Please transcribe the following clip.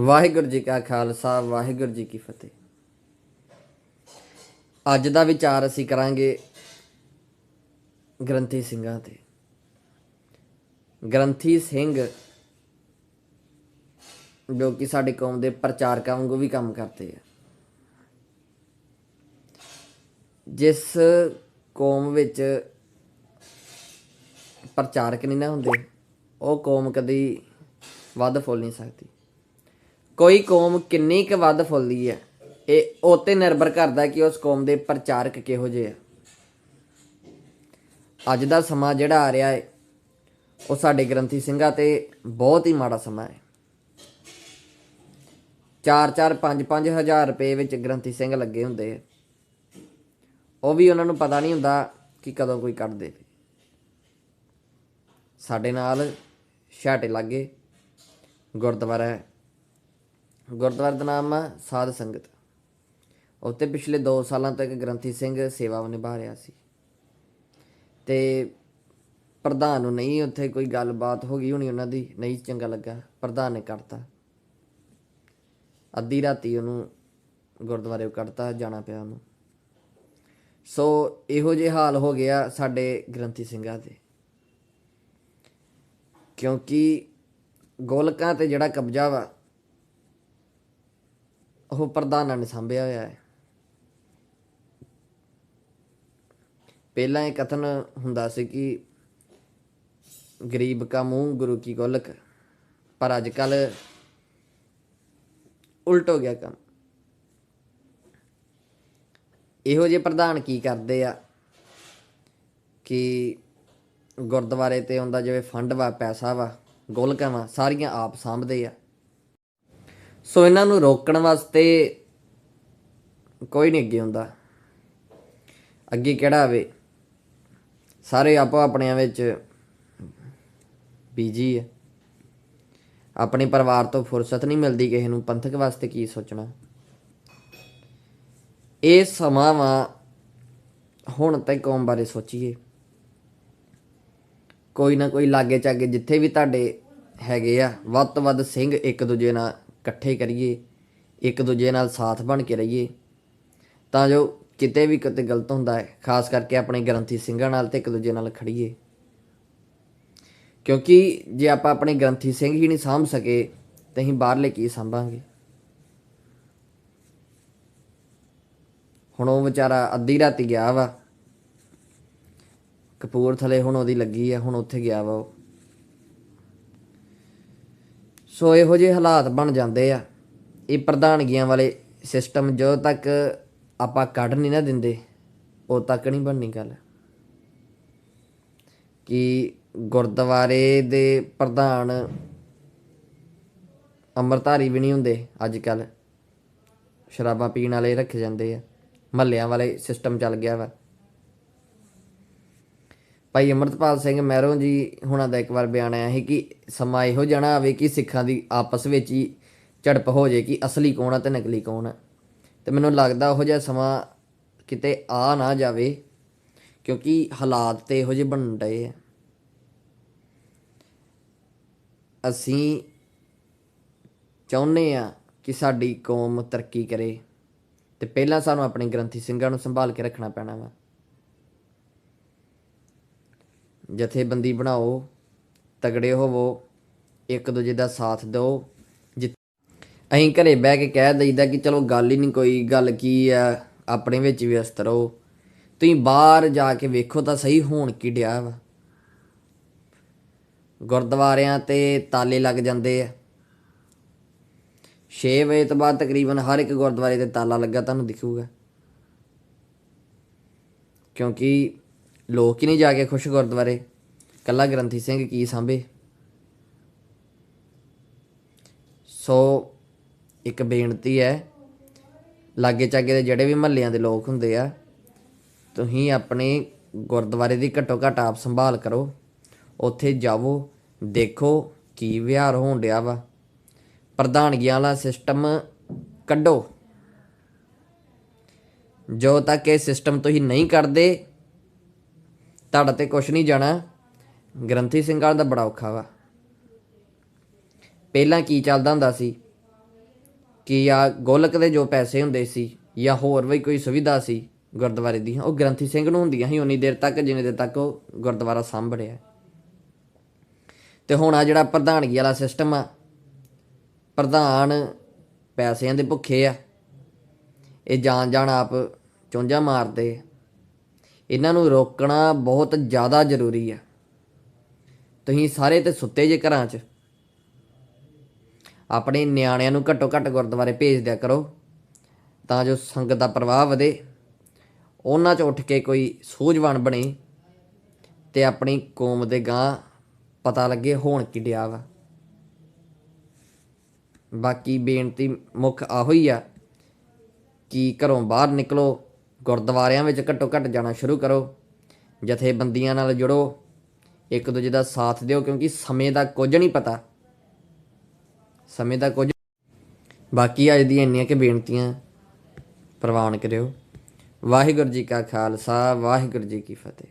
ਵਾਹਿਗੁਰੂ ਜੀ ਕਾ ਖਾਲਸਾ, ਵਾਹਿਗੁਰੂ ਜੀ ਕੀ ਫਤਿਹ। ਅੱਜ ਦਾ ਵਿਚਾਰ ਅਸੀਂ ਕਰਾਂਗੇ ਗ੍ਰੰਥੀ ਸਿੰਘਾਂ ਤੇ। ਗ੍ਰੰਥੀ ਸਿੰਘ ਜੋ ਕਿ ਸਾਡੀ ਕੌਮ ਦੇ ਪ੍ਰਚਾਰਕਾਂ ਵਾਂਗੂ ਵੀ ਕੰਮ ਕਰਦੇ ਆ। ਜਿਸ ਕੌਮ ਵਿੱਚ ਪ੍ਰਚਾਰਕ ਨਹੀਂ ਨਾ ਹੁੰਦੇ, ਉਹ ਕੌਮ ਕਦੀ ਵੱਧ ਫੁੱਲ ਨਹੀਂ ਸਕਦੀ। ਕੋਈ ਕੌਮ ਕਿੰਨੀ ਕੁ ਵੱਧ ਫੁੱਲਦੀ ਹੈ, ਇਹ ਉਹ ਤੇ ਨਿਰਭਰ ਕਰਦਾ ਕਿ ਉਸ ਕੌਮ ਦੇ ਪ੍ਰਚਾਰਕ ਕਿਹੋ ਜਿਹੇ ਆ। ਅੱਜ ਦਾ ਸਮਾਂ ਜਿਹੜਾ ਆ ਰਿਹਾ ਹੈ, ਉਹ ਸਾਡੇ ਗ੍ਰੰਥੀ ਸਿੰਘਾਂ ਤੇ ਬਹੁਤ ਹੀ ਮਾੜਾ ਸਮਾਂ ਹੈ। 4-4 5-5 ਹਜ਼ਾਰ ਰੁਪਏ ਵਿੱਚ ਗ੍ਰੰਥੀ ਸਿੰਘ ਲੱਗੇ ਹੁੰਦੇ ਆ। ਉਹ ਵੀ ਉਹਨਾਂ ਨੂੰ ਪਤਾ ਨਹੀਂ ਹੁੰਦਾ ਕਿ ਕਦੋਂ ਕੋਈ ਕੱਢ ਦੇ। ਸਾਡੇ ਨਾਲ ਛਾਟੇ ਲੱਗੇ ਗੁਰਦੁਆਰਾ ਗੁਰਦੁਆਰੇ ਦਾ ਨਾਮ ਹੈ ਸਾਧ ਸੰਗਤ। ਉੱਥੇ ਪਿਛਲੇ 2 ਸਾਲਾਂ ਤੱਕ ਗ੍ਰੰਥੀ ਸਿੰਘ ਸੇਵਾ ਨਿਭਾ ਰਿਹਾ ਸੀ। ਤੇ ਪ੍ਰਧਾਨ ਨੂੰ ਨਹੀਂ ਉੱਥੇ ਕੋਈ ਗੱਲਬਾਤ ਹੋ ਗਈ ਹੋਣੀ ਉਹਨਾਂ ਦੀ, ਨਹੀਂ ਚੰਗਾ ਲੱਗਾ, ਪ੍ਰਧਾਨ ਨੇ ਕੱਢਤਾ ਅੱਧੀ ਰਾਤੀ ਉਹਨੂੰ ਗੁਰਦੁਆਰੇ ਕੱਢਤਾ, ਜਾਣਾ ਪਿਆ ਉਹਨੂੰ। ਸੋ ਇਹੋ ਜਿਹੇ ਹਾਲ ਹੋ ਗਿਆ ਸਾਡੇ ਗ੍ਰੰਥੀ ਸਿੰਘਾਂ ਦੇ। ਕਿਉਂਕਿ ਗੋਲਕਾਂ ਤੇ ਜਿਹੜਾ ਕਬਜ਼ਾ ਵਾ ਉਹ ਪ੍ਰਧਾਨਾਂ ਨੇ ਸੰਭਿਆ ਹੋਇਆ ਹੈ। ਪਹਿਲਾਂ ਇਹ ਕਥਨ ਹੁੰਦਾ ਸੀ ਕਿ ਗਰੀਬ ਕਾ ਮੂੰਹ ਗੁਰੂ ਕੀ ਗੋਲਕ, ਪਰ ਅੱਜ ਕੱਲ ਉਲਟ ਹੋ ਗਿਆ ਕੰਮ। ਇਹੋ ਜਿਹੇ ਪ੍ਰਧਾਨ ਕੀ ਕਰਦੇ ਆ ਕਿ ਗੁਰਦੁਆਰੇ ਤੇ ਹੁੰਦਾ ਜਿਵੇਂ ਫੰਡ ਵਾ, ਪੈਸਾ ਵਾ, ਗੋਲਕਾਂ ਵਾ, ਸਾਰੀਆਂ ਆਪ ਸਾਂਭਦੇ ਆ। ਸੋ ਇਹਨਾਂ ਨੂੰ ਰੋਕਣ ਵਾਸਤੇ ਕੋਈ ਨਹੀਂ ਅੱਗੇ ਹੁੰਦਾ। ਅੱਗੇ ਕਿਹੜਾ ਆਵੇ? ਸਾਰੇ ਆਪੋ ਆਪਣਿਆਂ ਵਿੱਚ ਬੀਜੀ ਹੈ ਆਪਣੇ ਪਰਿਵਾਰ ਤੋਂ ਫੁਰਸਤ ਨਹੀਂ ਮਿਲਦੀ ਕਿਸੇ ਨੂੰ। ਪੰਥਕ ਵਾਸਤੇ ਕੀ ਸੋਚਣਾ? ਇਹ ਸਮਾਂ ਵਾ ਹੁਣ ਤੇ ਕੌਮ ਬਾਰੇ ਸੋਚੀਏ। ਕੋਈ ਨਾ ਕੋਈ ਲਾਗੇ ਚਾਗੇ ਜਿੱਥੇ ਵੀ ਤੁਹਾਡੇ ਹੈਗੇ ਆ, ਵੱਧ ਤੋਂ ਵੱਧ ਸਿੰਘ ਇੱਕ ਦੂਜੇ ਨਾਲ ਇਕੱਠੇ ਕਰੀਏ, ਇੱਕ ਦੂਜੇ ਨਾਲ ਸਾਥ ਬਣ ਕੇ ਰਹੀਏ, ਤਾਂ ਜੋ ਕਿਤੇ ਵੀ ਕਿਤੇ ਗਲਤ ਹੁੰਦਾ ਹੈ, ਖਾਸ ਕਰਕੇ ਆਪਣੇ ਗ੍ਰੰਥੀ ਸਿੰਘਾਂ ਨਾਲ ਤੇ ਇੱਕ ਦੂਜੇ ਨਾਲ ਖੜੀਏ। ਕਿਉਂਕਿ ਜੇ ਆਪਾਂ ਆਪਣੇ ਗ੍ਰੰਥੀ ਸਿੰਘ ਹੀ ਨਹੀਂ ਸਾਂਭ ਸਕੇ, ਤਾਂ ਅਸੀਂ ਬਾਹਰਲੇ ਕੀ ਸਾਂਭਾਂਗੇ? ਹੁਣ ਉਹ ਵਿਚਾਰਾ ਅੱਧੀ ਰਾਤੀ ਗਿਆ ਵਾ। ਕਪੂਰਥਲੇ ਹੁਣ ਉਹਦੀ ਲੱਗੀ ਆ, ਹੁਣ ਉੱਥੇ ਗਿਆ ਵਾ ਉਹ। ਸੋ ਇਹੋ ਜਿਹੇ ਹਾਲਾਤ ਬਣ ਜਾਂਦੇ ਆ। ਇਹ ਪ੍ਰਧਾਨਗੀਆਂ ਵਾਲੇ ਸਿਸਟਮ ਜਦੋਂ ਤੱਕ ਆਪਾਂ ਕੱਢ ਨਹੀਂ ਨਾ ਦਿੰਦੇ ਉਦੋਂ ਤੱਕ ਨਹੀਂ ਬਣਨੀ ਗੱਲ। ਕਿ ਗੁਰਦੁਆਰੇ ਦੇ ਪ੍ਰਧਾਨ ਅੰਮ੍ਰਿਤਧਾਰੀ ਵੀ ਨਹੀਂ ਹੁੰਦੇ ਅੱਜ ਕੱਲ ਸ਼ਰਾਬਾਂ ਪੀਣ ਵਾਲੇ ਰੱਖੇ ਜਾਂਦੇ ਆ। ਮਹੱਲਿਆਂ ਵਾਲੇ ਸਿਸਟਮ ਚੱਲ ਗਿਆ ਵਾ। ਭਾਈ ਅਮਰਤਪਾਲ ਸਿੰਘ ਮਹਿਰੋਂ ਜੀ ਹੁਣਾਂ ਦਾ ਇੱਕ ਵਾਰ ਬਿਆਨ ਆਇਆ ਸੀ ਕਿ ਸਮਾਂ ਇਹੋ ਜਾਣਾ ਆਵੇ ਕਿ ਸਿੱਖਾਂ ਦੀ ਆਪਸ ਵਿੱਚ ਹੀ ਝੜਪ ਹੋ ਜੇ ਕਿ ਅਸਲੀ ਕੌਣ ਆ ਤੇ ਨਕਲੀ ਕੌਣ ਆ। ਤੇ ਮੈਨੂੰ ਲੱਗਦਾ ਉਹ ਜਿਹਾ ਸਮਾਂ ਕਿਤੇ ਆ ਨਾ ਜਾਵੇ, ਕਿਉਂਕਿ ਹਾਲਾਤ ਤੇ ਇਹੋ ਜਿਹੇ ਬਣ ਰਹੇ ਆ। ਅਸੀਂ ਚਾਹੁੰਦੇ ਆ ਕਿ ਸਾਡੀ ਕੌਮ ਤਰੱਕੀ ਕਰੇ ਤੇ ਪਹਿਲਾਂ ਸਾਨੂੰ ਆਪਣੇ ਗ੍ਰੰਥੀ ਸਿੰਘਾਂ ਨੂੰ ਸੰਭਾਲ ਕੇ ਰੱਖਣਾ ਪੈਣਾ ਵਾ। ਜਥੇਬੰਦੀ ਬਣਾਓ, ਤਗੜੇ ਹੋਵੋ, ਇੱਕ ਦੂਜੇ ਦਾ ਸਾਥ ਦਿਓ ਜਿ- ਅਸੀਂ ਘਰੇ ਬਹਿ ਕੇ ਕਹਿ ਦਈਦਾ ਕਿ ਚਲੋ ਗੱਲ ਹੀ ਨਹੀਂ ਕੋਈ, ਗੱਲ ਕੀ ਆ? ਆਪਣੇ ਵਿੱਚ ਵਿਅਸਤ ਰਹੋ। ਤੁਸੀਂ ਬਾਹਰ ਜਾ ਕੇ ਵੇਖੋ ਤਾਂ ਸਹੀ ਹੋਣ ਕੀ ਡਿਆ ਵਾ। ਗੁਰਦੁਆਰਿਆਂ ਤੇ ਤਾਲੇ ਲੱਗ ਜਾਂਦੇ ਆ। 6 ਵਜੇ ਤੋਂ ਬਾਅਦ ਤਕਰੀਬਨ ਹਰ ਇੱਕ ਗੁਰਦੁਆਰੇ ਤੇ ਤਾਲਾ ਲੱਗਾ, ਤੁਹਾਨੂੰ ਦਿਖੂਗਾ। ਕਿਉਂਕਿ ਲੋਕ ਹੀ ਨਹੀਂ ਜਾ ਕੇ ਖੁਸ਼ ਗੁਰਦੁਆਰੇ। ਕੱਲਾ ਗ੍ਰੰਥੀ ਸਿੰਘ ਕੀ ਸਾਂਭੇ? ਸੋ, ਇੱਕ ਬੇਨਤੀ ਹੈ, ਲਾਗੇ ਚਾਗੇ ਦੇ ਜਿਹੜੇ ਵੀ ਮਹੱਲਿਆਂ ਦੇ ਲੋਕ ਹੁੰਦੇ ਆ, ਤੁਸੀਂ ਆਪਣੇ ਗੁਰਦੁਆਰੇ ਦੀ ਘੱਟੋ ਘੱਟ ਆਪ ਸੰਭਾਲ ਕਰੋ। ਉੱਥੇ ਜਾਵੋ, ਦੇਖੋ ਕੀ ਵਿਹਾਰ ਹੋਣ ਡਿਆ ਵਾ। ਪ੍ਰਧਾਨਗੀਆਂ ਵਾਲਾ ਸਿਸਟਮ ਕੱਢੋ। ਜੋ ਤੱਕ ਇਹ ਸਿਸਟਮ ਤੁਸੀਂ ਨਹੀਂ ਕਰਦੇ, ਤੁਹਾਡਾ ਤੇ ਕੁਝ ਨਹੀਂ ਜਾਣਾ। ਗ੍ਰੰਥੀ ਸਿੰਘਾਂ ਦਾ ਬੜਾ ਔਖਾ ਵਾ। ਪਹਿਲਾਂ ਕੀ ਚੱਲਦਾ ਹੁੰਦਾ ਸੀ ਕਿ ਆ ਗੋਲਕ ਦੇ ਜੋ ਪੈਸੇ ਹੁੰਦੇ ਸੀ ਜਾਂ ਹੋਰ ਵੀ ਕੋਈ ਸੁਵਿਧਾ ਸੀ ਗੁਰਦੁਆਰੇ ਦੀ, ਉਹ ਗ੍ਰੰਥੀ ਸਿੰਘ ਨੂੰ ਹੁੰਦੀਆਂ ਸੀ, ਉਨੀ ਦੇਰ ਤੱਕ, ਜਿੰਨੀ ਦੇਰ ਤੱਕ ਉਹ ਗੁਰਦੁਆਰਾ ਸੰਭ ਰਿਹਾ ਤੇ ਹੁਣ ਆ ਜਿਹੜਾ ਪ੍ਰਧਾਨਗੀ ਵਾਲਾ ਸਿਸਟਮ ਆ, ਪ੍ਰਧਾਨ ਪੈਸਿਆਂ ਦੇ ਭੁੱਖੇ ਆ, ਇਹ ਜਾਣ ਜਾਣ ਆਪ ਚੁੰਝਾਂ ਮਾਰਦੇ ਇਹਨਾਂ ਨੂੰ ਰੋਕਣਾ ਬਹੁਤ ਜ਼ਿਆਦਾ ਜ਼ਰੂਰੀ ਆ। ਤੁਸੀਂ ਸਾਰੇ ਤੇ ਸੁੱਤੇ ਜੇ ਘਰਾਂ 'ਚ। ਆਪਣੇ ਨਿਆਣਿਆਂ ਨੂੰ ਘੱਟੋ ਘੱਟ ਗੁਰਦੁਆਰੇ ਭੇਜ ਦਿਆ ਕਰੋ, ਤਾਂ ਜੋ ਸੰਗਤ ਦਾ ਪ੍ਰਵਾਹ ਵਧੇ। ਉਹਨਾਂ 'ਚ ਉੱਠ ਕੇ ਕੋਈ ਸੂਝਵਾਨ ਬਣੇ ਤੇ ਆਪਣੀ ਕੌਮ ਦੇ ਗਾਂ ਪਤਾ ਲੱਗੇ ਹੋਣ ਕੀ ਡਿਆ ਵਾ। ਬਾਕੀ ਬੇਨਤੀ ਮੁੱਖ ਆਹੋ ਹੀ ਆ ਕਿ ਘਰੋਂ ਬਾਹਰ ਨਿਕਲੋ, ਗੁਰਦੁਆਰਿਆਂ ਵਿੱਚ ਘੱਟੋ ਘੱਟ ਜਾਣਾ ਸ਼ੁਰੂ ਕਰੋ, ਜਥੇਬੰਦੀਆਂ ਨਾਲ ਜੁੜੋ ਇੱਕ ਦੂਜੇ ਦਾ ਸਾਥ ਦਿਓ, ਕਿਉਂਕਿ ਸਮੇਂ ਦਾ ਕੁਝ ਨਹੀਂ ਪਤਾ। ਸਮੇਂ ਦਾ ਕੁਝ ਬਾਕੀ ਅੱਜ ਦੀਆਂ ਇੰਨੀਆਂ ਕਿ ਬੇਨਤੀਆਂ ਪ੍ਰਵਾਨ ਕਰਿਓ। ਵਾਹਿਗੁਰੂ ਜੀ ਕਾ ਖਾਲਸਾ, ਵਾਹਿਗੁਰੂ ਜੀ ਕੀ ਫਤਿਹ।